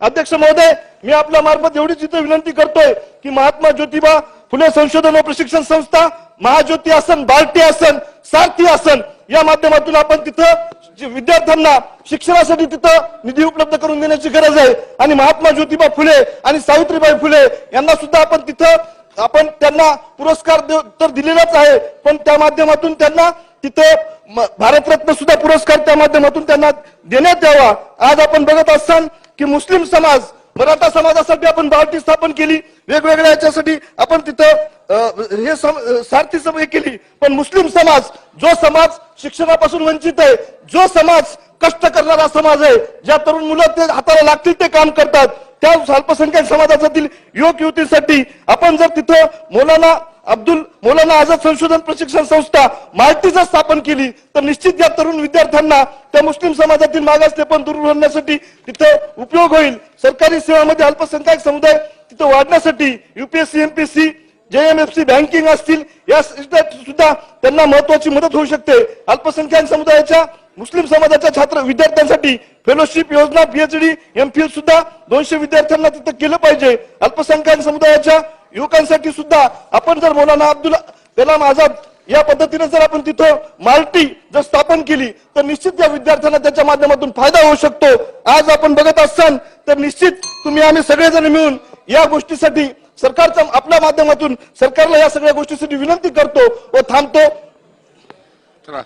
अध्यक्ष महोदय मी आपल्या मार्फत एवढीच इथं विनंती करतोय की महात्मा ज्योतिबा फुले संशोधन व प्रशिक्षण संस्था महाज्योती आसन बार्टी आसन सारथी आसन या माध्यमातून आपण तिथं विद्यार्थ्यांना शिक्षणासाठी तिथं निधी उपलब्ध करून देण्याची गरज आहे. आणि महात्मा ज्योतिबा फुले आणि सावित्रीबाई फुले यांना सुद्धा आपण तिथं आपण त्यांना पुरस्कार तर दिलेलाच आहे पण त्या माध्यमातून त्यांना तिथं भारतरत्न सुद्धा पुरस्कार त्या माध्यमातून त्यांना देण्यात यावा. आज आपण बघत असाल की मुस्लिम समाज मराठा समाजासाठी आपण बालटी स्थापन केली वेगवेगळ्या याच्यासाठी आपण तिथं हे सम- सारथी सभा केली. पण मुस्लिम समाज जो समाज शिक्षणापासून वंचित आहे जो समाज कष्ट करणारा समाज आहे ज्या तरुण मुलं ते हाताला लागतील ते काम करतात. त्या अल्पसंख्याक समाजातील युवक युवतीसाठी आपण जर तिथं मुलांना अब्दुल मौलाना आझाद संशोधन प्रशिक्षण संस्था माल्टी जर स्थापन केली. तर निश्चित या तरुण विद्यार्थ्यांना त्या मुस्लिम समाजातील मागासले पण दूर होण्यासाठी तिथं उपयोग होईल. सरकारी सेवामध्ये अल्पसंख्याक समुदाय तिथं वाढण्यासाठी युपीएससी एमपीएससी जेएमएफसी बँकिंग असतील या सुद्धा त्यांना महत्वाची मदत होऊ शकते. अल्पसंख्याक समुदायाच्या मुस्लिम समाजाच्या छात्र विद्यार्थ्यांसाठी फेलोशिप योजना पीएचडी एमफिल सुद्धा दोनशे विद्यार्थ्यांना तिथं केलं पाहिजे. अल्पसंख्याक समुदायाच्या युवकांसाठी सुद्धा आपण जर मौलाना अब्दुल कलाम आझाद या पद्धतीने जर आपण तिथं माल्टी जर स्थापन केली तर निश्चित या विद्यार्थ्यांना त्याच्या माध्यमातून फायदा होऊ शकतो. आज आपण बघत असाल तर निश्चित तुम्ही आम्ही सगळेजण मिळून या गोष्टीसाठी सरकारचा आपल्या माध्यमातून सरकारला या सगळ्या गोष्टीसाठी विनंती करतो व थांबतो. चला